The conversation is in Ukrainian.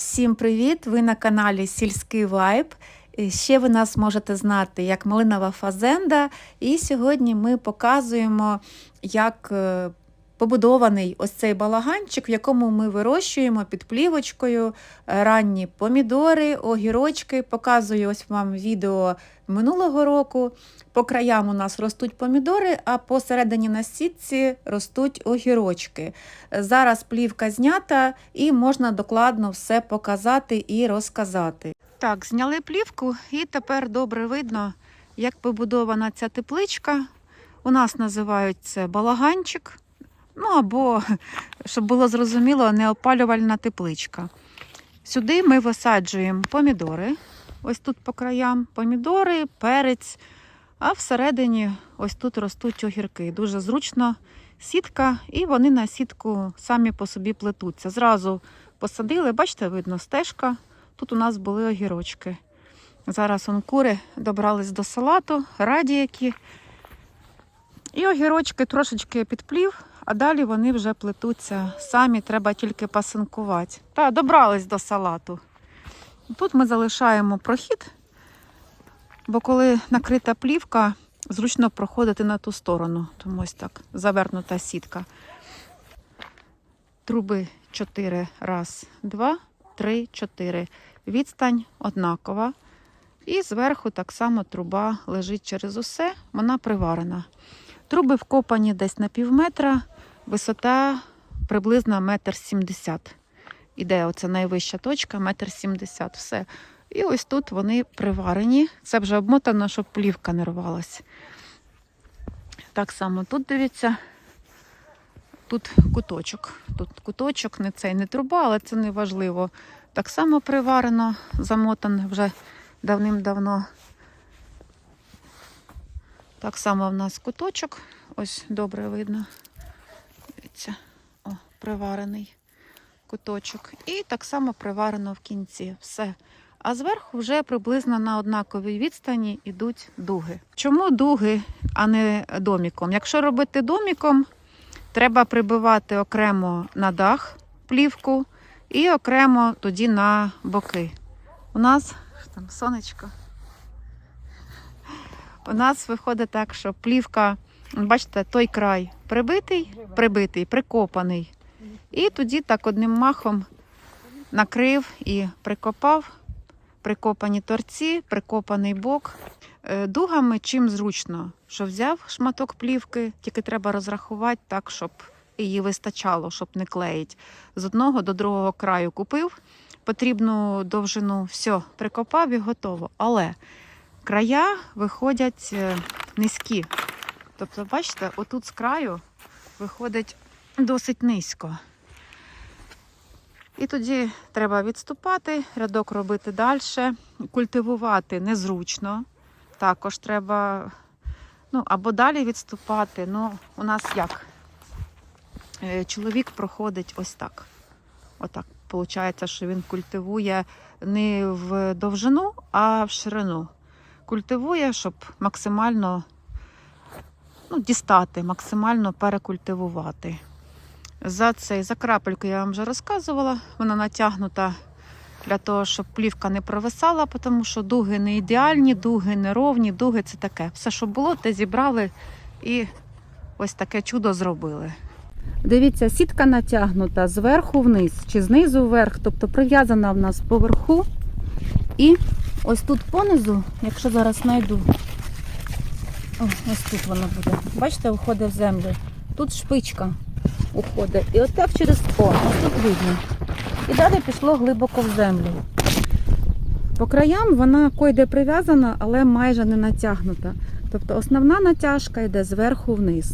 Всім привіт! Ви на каналі Сільський Вайб. Ще ви нас можете знати як Малинова Фазенда. І сьогодні ми показуємо, як е, побудований ось цей балаганчик, в якому ми вирощуємо під плівочкою е, ранні помідори, огірочки. Показую ось вам відео минулого року. По краям у нас ростуть помідори, а посередині на сітці ростуть огірочки. Зараз плівка знята і можна докладно все показати і розказати. Так, зняли плівку і тепер добре видно, як побудована ця тепличка. У нас називають це балаганчик. Ну або, щоб було зрозуміло, неопалювальна тепличка. Сюди ми висаджуємо помідори. Ось тут по краям помідори, перець. А всередині ось тут ростуть огірки. Дуже зручно сітка, і вони на сітку самі по собі плетуться. Зразу посадили, бачите, видно стежка. Тут у нас були огірочки. Зараз он кури добрались до салату, раді які. І огірочки трошечки підплів, а далі вони вже плетуться самі, треба тільки пасинкувати. Та, добрались до салату. Тут ми залишаємо прохід, бо коли накрита плівка, зручно проходити на ту сторону. Тому ось так завернута сітка. Труби 4, раз, два, три, чотири. Відстань однакова. І зверху так само труба лежить через усе, вона приварена. Труби вкопані десь на пів метра, висота приблизно метр сімдесят. Іде оця найвища точка, метр сімдесят. Все. І ось тут вони приварені. Це вже обмотано, щоб плівка не рвалась. Так само тут дивіться. Тут куточок. Тут куточок, не цей, не труба, але це не важливо. Так само приварено, замотано вже давним-давно. Так само в нас куточок. Ось добре видно. Дивіться, о, приварений куточок. І так само приварено в кінці. Все. А зверху вже приблизно на однаковій відстані йдуть дуги. Чому дуги, а не доміком? Якщо робити доміком, треба прибивати окремо на дах плівку і окремо тоді на боки. У нас там сонечко. У нас виходить так, що плівка, бачите, той край прибитий, прибитий, прикопаний. І тоді так одним махом накрив і прикопав прикопані торці, прикопаний бок. Е, Дугами чим зручно, що взяв шматок плівки, тільки треба розрахувати так, щоб її вистачало, щоб не клеїть. З одного до другого краю купив потрібну довжину, все, прикопав і готово. Але края виходять е, низькі. Тобто, бачите, отут з краю виходить досить низько. І тоді треба відступати, рядок робити далі, культивувати незручно. Також треба ну, або далі відступати. Ну, у нас як? Е, Чоловік проходить ось так. Отак. Виходить, що він культивує не в довжину, а в ширину. Культивує, щоб максимально ну, дістати, максимально перекультивувати. За цей за крапельку я вам вже розказувала. Вона натягнута для того, щоб плівка не провисала, тому що дуги не ідеальні, дуги не ровні, дуги це таке. Все, що було, те зібрали і ось таке чудо зробили. Дивіться, сітка натягнута зверху вниз чи знизу вверх, тобто прив'язана в нас поверху. І ось тут понизу, якщо зараз знайду, О, ось тут вона буде. Бачите, виходить в землю. Тут шпичка уходить. І отак так через о, ось тут видно. І далі пішло глибоко в землю. По краям вона койде прив'язана, але майже не натягнута. Тобто основна натяжка йде зверху вниз.